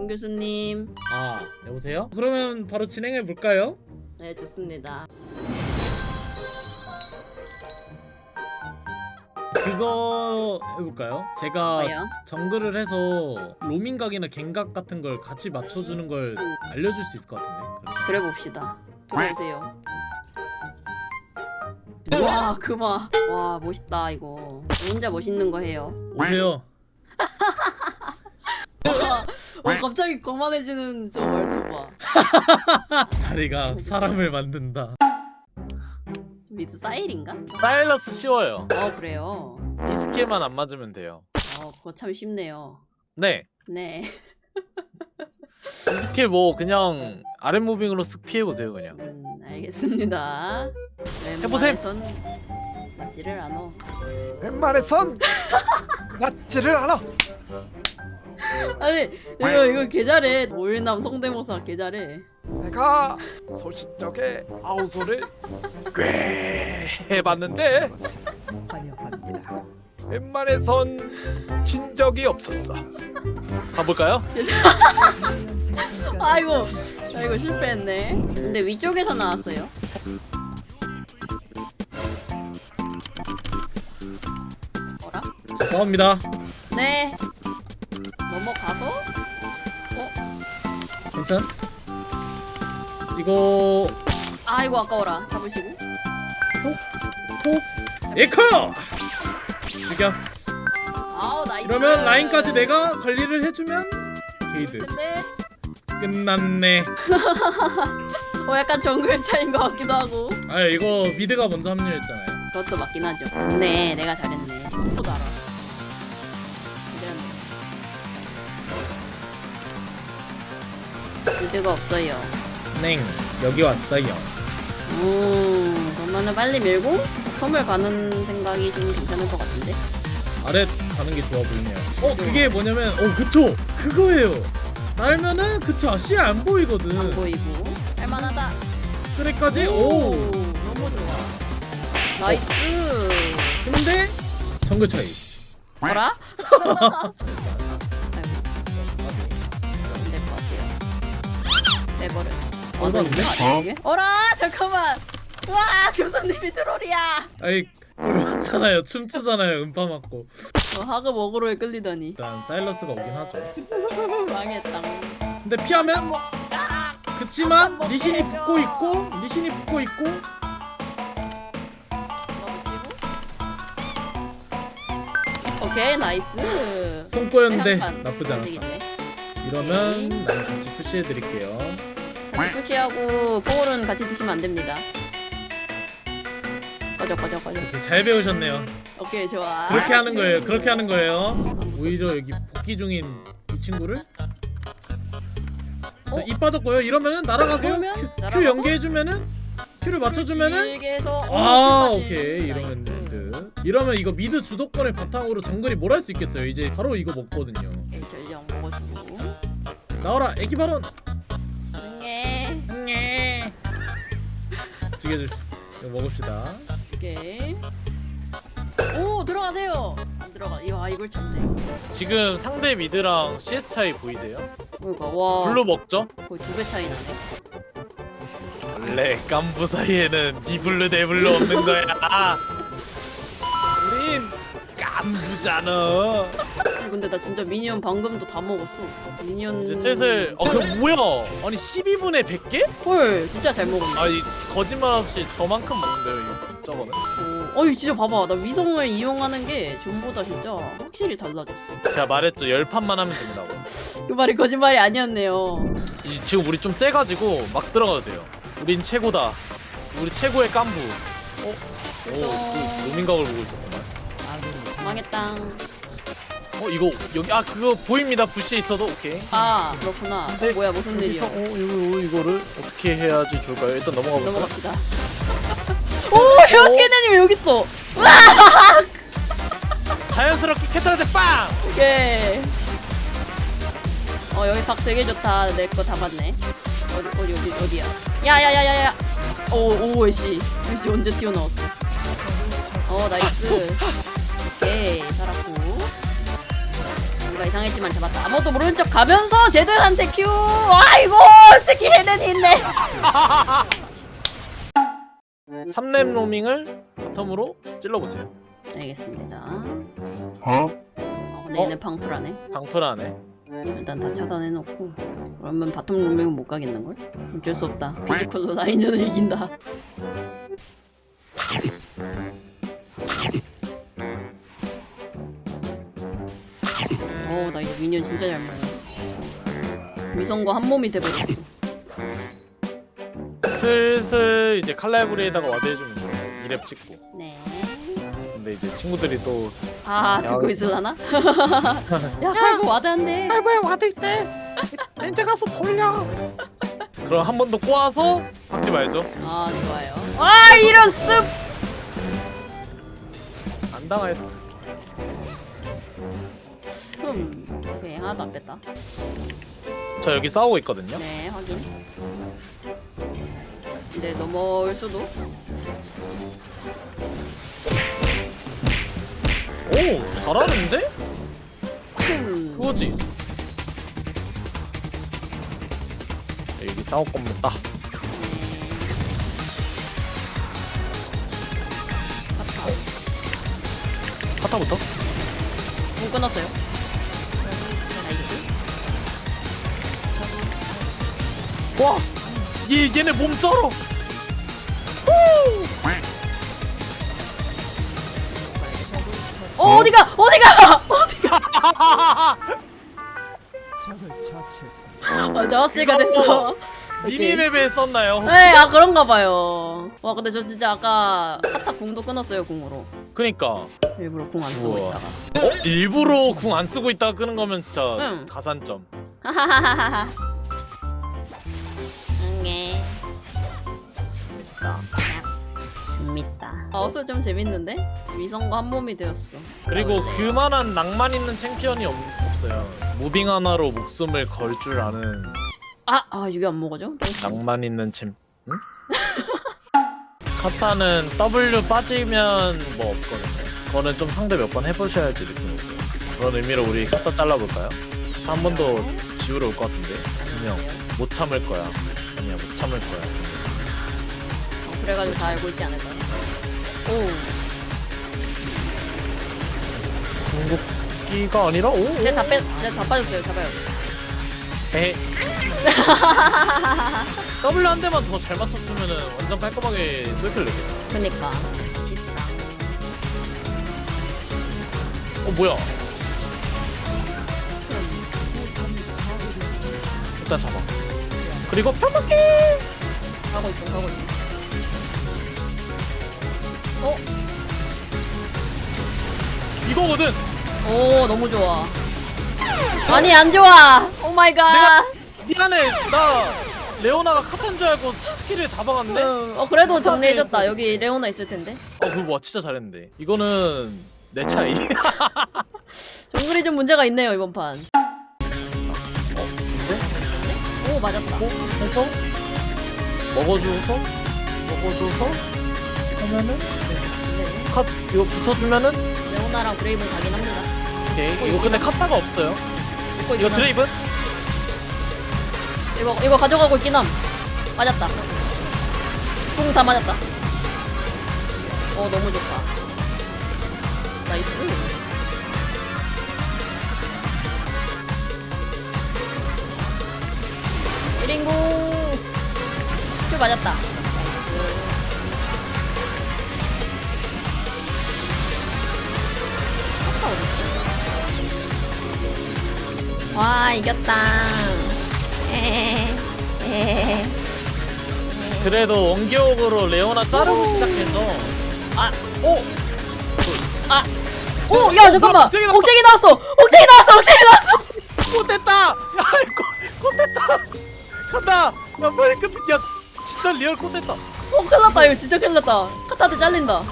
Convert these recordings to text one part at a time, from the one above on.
정 교수님. 아 여보세요? 그러면 바로 진행해 볼까요? 네, 좋습니다. 그거 해볼까요? 제가 뭐요? 정글을 해서 로밍각이나 갱각 같은 걸 같이 맞춰주는 걸 알려줄 수 있을 것 같은데 그래 봅시다. 들어오세요. 와, 그마. 와, 멋있다 이거. 혼자 멋있는 거 해요. 오세요 와, 어, 갑자기 거만해지는 저 말투 봐. 자리가 사람을 만든다 미드 사일인가? 사일러스 쉬워요. 어, 그래요. 이 스킬만 안 맞으면 돼요. 어, 그거 참 쉽네요. 네. 네. 이 스킬 뭐 그냥 아랫 무빙으로 쓱 피해 보세요 그냥. 음, 알겠습니다. 해보셈. 왼손 맞지를 않어. 웬만해선 맞지를 않아. 아니 이거 이거 개 잘해. 오일남 성대모사 개 잘해. 내가 소시적에 아우소를 꽤 해봤는데 환영합니다. 웬만해선 진 적이 없었어. 가볼까요? 아이고 아이고 실패했네. 근데 위쪽에서 나왔어요. 뭐라? 죄송합니다 네. 괜찮? 이거 아이고 아까워라 잡으시고. 톡 에커 죽였어 아우 나이스. 이러면 라인까지 내가 관리를 해주면 게이드 근데 끝났네 어 약간 정글 차인 것 같기도 하고. 아 이거 미드가 먼저 합류했잖아요 그것도 맞긴 하죠. 네, 내가 잘했네. 또 알아. 미드가 없어요. 냉 여기 왔어요 음, 그러면은 빨리 밀고 섬을 가는 생각이 좀 괜찮을 것 같은데. 아래 가는 게 좋아 보이네요 어 그게 뭐냐면 어 그쵸 그거예요 날면은 그쵸 시야 안 보이거든 안 보이고 할만하다. 그래까지 오 너무 좋아. 나이스. 근데 정글 차이 뭐라? 나 아니야, 이게? 어라 잠깐만. 와 교수님이 트롤이야. 아니 맞잖아요 춤추잖아요 음파 맞고 어, 하급 어그로에 끌리다니. 일단 사일러스가 오긴 하죠 망했다. 근데 피하면 그치만 리신이 붙고 있고 리신이 붙고 있고 오케이 나이스. 손꼬였는데 나쁘지 않았다. 이러면 난 같이 푸시해드릴게요 같이 푸시하고 포울은 같이 드시면 안 됩니다. 꺼져 꺼져 꺼져. 잘 배우셨네요 오케이 좋아. 그렇게 하는 거예요 그렇게 하는 거예요 오히려 여기 복귀 중인 이 친구를 자, 어? 입 빠졌고요 이러면은 날아가서 그러면 날아가서? 연계해주면은 큐를 맞춰주면은 길게 해서 아 어, 오케이 이러면 미드 이러면 이거 미드 주도권을 바탕으로 정글이 뭘 할 수 있겠어요 이제 바로 이거 먹거든요 오케이 전령 먹어주고. 나와라 애기 발언 죽여줍시다 이거 먹읍시다 오케이. 오 들어가세요. 안 들어가. 아 이걸 참네. 지금 상대 미드랑 CS 차이 보이세요? 그러니까 와. 블루 먹죠? 거의 두 배 차이 나네. 원래 깐부 사이에는 니 블루 내 블루 없는 거야. 우린 깐부잖아. 아니, 근데 나 진짜 미니언 방금도 다 먹었어. 미니언. 이제 슬슬 어 그럼 뭐야? 아니 12분에 100개? 헐 진짜 잘 먹었네. 아니 거짓말 없이 저만큼 먹는데요 이거 저거는? 오, 어이 진짜 봐봐 나 위성을 이용하는 게 전보다 진짜 확실히 달라졌어. 제가 말했죠 열 판만 하면 된다고. 그 말이 거짓말이 아니었네요. 이, 지금 우리 좀 세가지고 막 들어가도 돼요. 우린 최고다. 우리 최고의 깐부. 어? 오, 또 로밍각을 보고 있었구나. 망했다. 어 이거 여기 아 그거 보입니다 부시에 있어도 오케이. 아 그렇구나. 어, 뭐야 무슨 일이야? 어 이거 이거를 어떻게 해야지 좋을까요? 일단 넘어가 볼까요? 넘어갑시다. 오 헤어캐네님 여기 있어. 자연스럽게 캐틀한테 빵! 오케이. 어 여기 각 되게 좋다. 내 거 다 봤네. 어디 어디 어디 어디야? 야야야야야. 오오 애쉬 애쉬 언제 튀어나왔어? 어 나이스. 오케이 살았고. 뭔가 이상했지만 잡았다. 아무것도 모르는 척 가면서 제드한테 큐. 아이고 새끼 헤덴이 있네. 3렙 로밍을 바텀으로 찔러보세요. 알겠습니다. 어? 근데 얘네 방풀하네. 방풀하네. 일단 다 차단해놓고 그러면 바텀 룸밍은 못 가겠는걸? 어쩔 수 없다. 피지컬로 라인전을 이긴다. 미니언 진짜 잘 먹네. 위성과 한 몸이 돼버렸어. 슬슬 이제 칼라브리에다가 와드 해주면 돼요. 2렙 찍고. 네. 근데 이제 친구들이 또 아, 듣고 있을라나? 야, 칼고 와드 안 돼. 할부에 와드 있대. 렌즈 가서 돌려. 그럼 한 번 더 꼬아서 박지 말죠. 아, 좋아요. 아, 이런 습! 안 당할. 음, 오케이, 하나도 안 뺐다. 저 여기 싸우고 있거든요. 네, 확인. 근데 넘어올 수도? 오 잘하는데? 흠. 그거지. 여기 싸울 겁니다. 카타부터? 못 끊었어요. 와! 얘 얘네 몸 쩔어. 어, 어디가! 어디가! 어디가! 아, 자와스가 됐어. 미니맵에 썼나요? 네, 아, 그런가 봐요. 와, 근데 저 진짜 아까 카타 궁도 끊었어요, 궁으로. 그니까. 일부러 궁 안 쓰고 우와. 있다가. 어? 일부러 궁 안 쓰고 있다가 끄는 거면 진짜 응. 가산점. 하하하하하. 재밌다. 아, 어서 좀 재밌는데? 위성과 한 몸이 되었어. 그리고 그만한 낭만 있는 챔피언이 없, 없어요. 무빙 하나로 목숨을 걸 줄 아는 아, 아, 이게 안 먹어져? 낭만 있는 챔. 응? 카타는 W 빠지면 뭐 없거든요. 그거는 좀 상대 몇 번 해보셔야지 느낌이 오고요. 그런 의미로 우리 카타 잘라볼까요? 한 번 더 지우러 올 것 같은데 분명 못 참을 거야. 아니야 못 참을 거야. 어, 그래가지고 다 알고 있지 않을까요? 오, 궁극기가 아니라 오. 진짜 다 빼, 진짜 다 빠졌어요. 잡아요. 에헤. W 한 대만 더 잘 맞췄으면은 완전 깔끔하게 뚫길 냈겠다. 그니까. 어 뭐야? 일단 잡아. 그리고 편먹기. 가고 있어, 가고 있어. 이거거든. 오, 너무 좋아. 아니, 안 좋아. 오 마이 갓. 미안해. 나 레오나가 카탄 줄 알고 스킬을 다 박았네. 어, 어, 그래도 정리해줬다. 여기 레오나 있을 텐데. 그거 뭐 진짜 잘했는데. 이거는 내 차이. 정글이 좀 문제가 있네요, 이번 판. 오, 맞았다. 뭐 해서 먹어줘서 먹어줘서 하면은 네. 컷 이거 붙어주면은 레오나랑 브레이브는 가긴 합니다. 오케이. 이거 근데 카타가 없어요. 이거, 이거. 드레이븐? 이거, 이거 가져가고 있긴 함. 맞았다. 궁 다 맞았다. 어, 너무 좋다. 나이스. 일인궁큐 맞았다. 아까 어딨지? 와, 이겼다. 그래도 원기옥으로 레오나 자르고 시작해서 아, 오! 아! 오! 야, 잠깐만! 억제기 나왔다. 억제기 나왔어! 억제기 나왔어! 억제기 나왔어! 꽃됐다! 야, 꽃, 꽃됐다! 간다! 야, 빨리 끝, 야, 진짜 리얼 꽃됐다! 어, 큰일 났다. 이거 진짜 큰일 났다. 카타드 잘린다.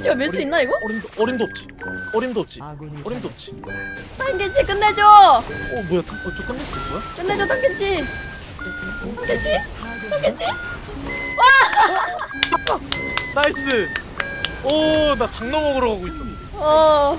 치가 밀 수 있나, 이거? 어림도, 어림도 없지. 어림도 없지. 어림도 없지. 탕켄치 끝내줘! 어, 뭐야, 다- 어, 저수 있어요? 끝내줘, 탕켄치! 탕켄치? 탕켄치? 나이스! 오, 나 장로 먹으러 가고 있어. 어...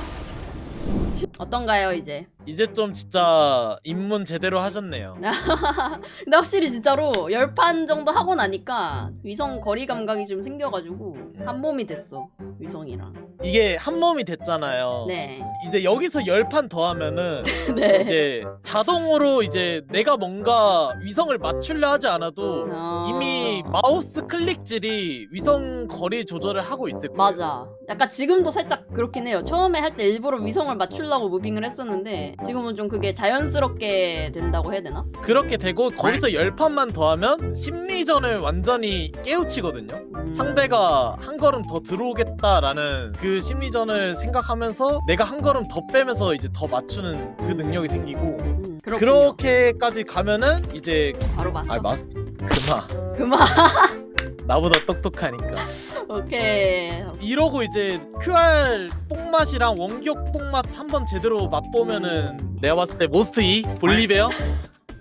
어떤가요 이제? 이제 좀 진짜 입문 제대로 하셨네요. 근데 확실히 진짜로 열 판 정도 하고 나니까 위성 거리 감각이 좀 생겨가지고 한 몸이 됐어 위성이랑. 이게 한 몸이 됐잖아요. 네. 이제 여기서 열 판 더 하면은 네. 이제 자동으로 이제 내가 뭔가 위성을 맞추려 하지 않아도 어... 이미 마우스 클릭질이 위성 거리 조절을 하고 있을 거예요. 맞아. 약간 지금도 살짝 그렇긴 해요. 처음에 할 때 일부러 위성을 맞추려고 무빙을 했었는데 지금은 좀 그게 자연스럽게 된다고 해야 되나? 그렇게 되고 거기서 열 판만 더 하면 심리전을 완전히 깨우치거든요. 음. 상대가 한 걸음 더 들어오겠다라는 그 심리전을 생각하면서 내가 한 걸음 더 빼면서 이제 더 맞추는 그 능력이 생기고 음, 그렇군요. 그렇게까지 가면은 이제 바로 봤어. 아 마스 그마 그만. 나보다 똑똑하니까 오케이. 이러고 이제 QR 뽕맛이랑 원기옥 뽕맛 한번 제대로 맛보면은 내가 봤을 때 모스트 2 볼리베어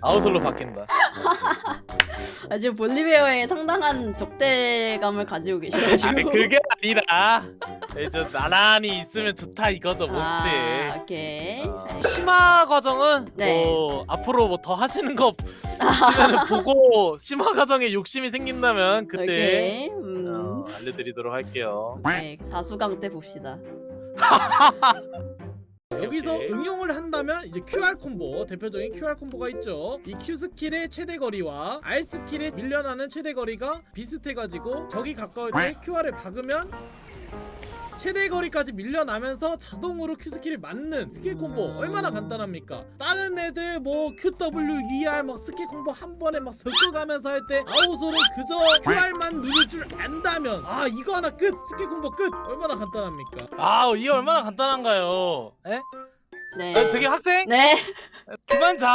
아웃솔로 바뀐다. 아, 지금 볼리베어에 상당한 적대감을 가지고 계셔가지고. 아니 그게 아니라 이제 나란히 있으면 좋다 이거죠 모스트. 아, 오케이. 어, 심화 과정은 네. 뭐 앞으로 뭐 더 하시는 거 있으면 보고 심화 과정에 욕심이 생긴다면 그때 오케이. 음. 어, 알려드리도록 할게요. 네, 사수강 때 봅시다. 여기서 오케이. 응용을 한다면 이제 QR 콤보 대표적인 QR 콤보가 있죠. 이 Q 스킬의 최대 거리와 R 스킬의 밀려나는 최대 거리가 비슷해가지고 적이 가까울 때 QR을 박으면 최대 거리까지 밀려나면서 자동으로 Q 스킬을 맞는 스킬 콤보 얼마나 간단합니까? 다른 애들 뭐 QW, ER 막 스킬 콤보 한 번에 막 섞어가면서 할 때 아웃으로 그저 QR만 누를 줄 안다면 아 이거 하나 끝 스킬 콤보 끝 얼마나 간단합니까? 아 이게 얼마나 간단한가요? 에? 네. 어, 저기 학생 네. 그만 자.